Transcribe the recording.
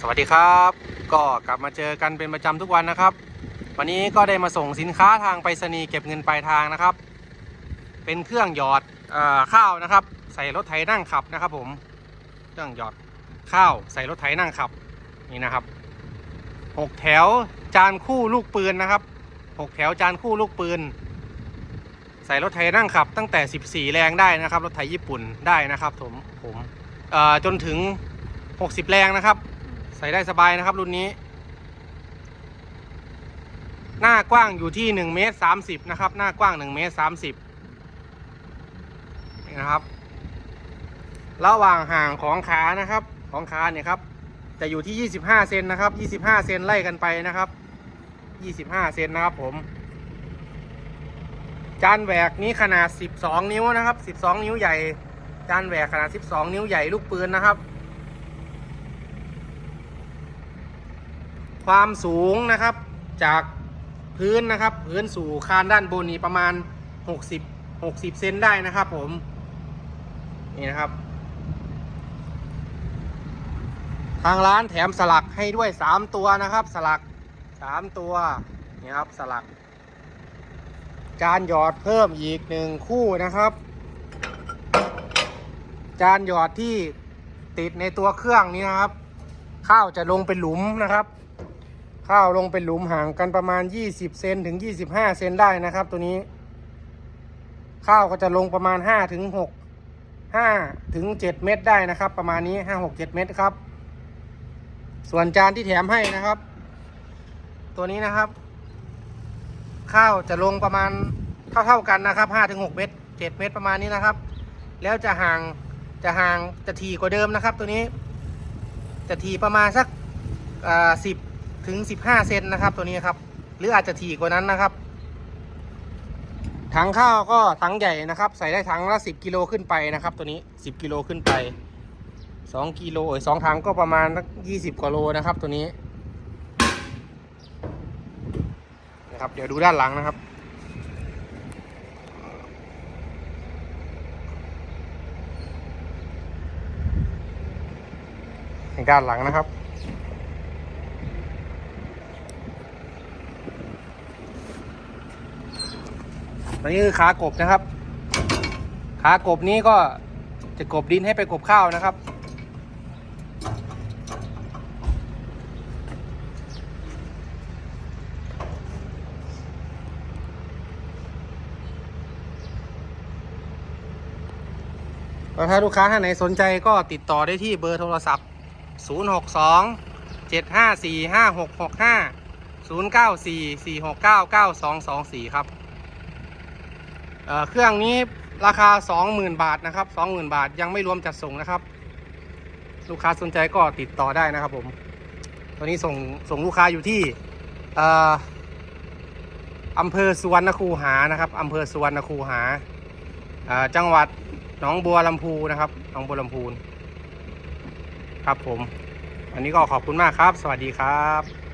สวัสดีครับ ก็กลับมาเจอกันเป็นประจำทุกวันนะครับ วันนี้ก็ได้มาส่งสินค้าทางไปรษณีย์เก็บเงินปลายทางนะครับ เป็นเครื่องหยอดอข้าวนะครับ ใส่รถไถนั่งขับนะครับ ผมเครื่องหยอดข้าวใส่รถไถนั่งขับนี่นะครับหกแถวจานคู่ลูกปืนนะครับหกแถวจานคู่ลูกปืน ใส่รถไถนั่งขับ ตั้งแต่ 14 แรงได้นะครับ รถไถญี่ปุ่นได้นะครับผมผมจนถึง 60 แรงนะครับ ใส่ได้สบายนะครับ รุ่นนี้ หน้ากว้างอยู่ที่1เมตร30นะครับ หน้ากว้าง1เมตร30นี่นะครับ ระหว่างห่างของขานะครับ ของขาเนี่ยครับจะอยู่ที่25เซนนะครับ25เซนไล่กันไปนะครับ25เซนนะครับผม จานแหวกนี้ขนาด12นิ้วนะครับ12นิ้วใหญ่ จานแหวกขนาด12นิ้วใหญ่ลูกปืนนะครับ ความสูงนะครับจากพื้นนะครับ พื้นสู่คานด้านบนนี้ประมาณ 60 60 เซนได้นะครับผม นี่นะครับ ทางร้านแถมสลักให้ด้วย 3 ตัวนะครับ สลัก 3 ตัวนี่ครับสลัก จานหยอดเพิ่มอีกหนึ่งคู่นะครับ จานหยอดที่ติดในตัวเครื่องนี้นะครับ ข้าวจะลงเป็นหลุมนะครับ ข้าวลงเป็นหลุมห่างกันประมาณ 20 เซนถึง 25 เซนได้นะครับ ตัวนี้ ข้าวก็จะลงประมาณ5ถึง6 5ถึง7เม็ดได้นะครับ ประมาณนี้ 5 6 7 เม็ดครับ ส่วนจานที่แถมให้นะครับ ตัวนี้นะครับ ข้าวจะลงประมาณเท่าเท่าๆกันนะครับ5ถึง6เมตร7เมตรประมาณนี้นะครับ แล้วจะห่างจะห่างจะถี่กว่าเดิมนะครับ ตัวนี้ จะถี่ประมาณสักสิบ ถึงสิบห้าเซนนะครับ ตัวนี้ครับ หรืออาจจะถี่กว่านั้นนะครับ ถังข้าวก็ถังใหญ่นะครับ ใส่ได้ถังละสิบกิโลขึ้นไปนะครับ ตัวนี้สิบกิโลขึ้นไปสองกิโลเอ้ยสองถังก็ประมาณยี่สิบกว่าโลนะครับ ตัวนี้นะครับเดี๋ยวดูด้านหลังนะครับด้านหลังนะครับ ตอนนี้คือขากบนะครับ ขากบนี้ก็จะกบดินให้ไปกบข้าวนะครับ ถ้าลูกค้าท่านไหนสนใจก็ติดต่อได้ที่เบอร์โทรศัพท์ 062 754 5665 094 469 9224 ครับ เเครื่องนี้ราคา 20,000 บาทนะครับ 20,000 บาทยังไม่รวมจัดส่งนะครับ ลูกค้าสนใจก็ติดต่อได้นะครับผมตอนนี้ส่งส่งลูกค้าอยู่ที่อออำเภอสุวรรณคูหานะครับอำเภอสุวรรณคูหา จังหวัดหนองบัวลำพูนะครับหนองบัวลำพูนครับผม อันนี้ก็ขอบคุณมากครับ สวัสดีครับ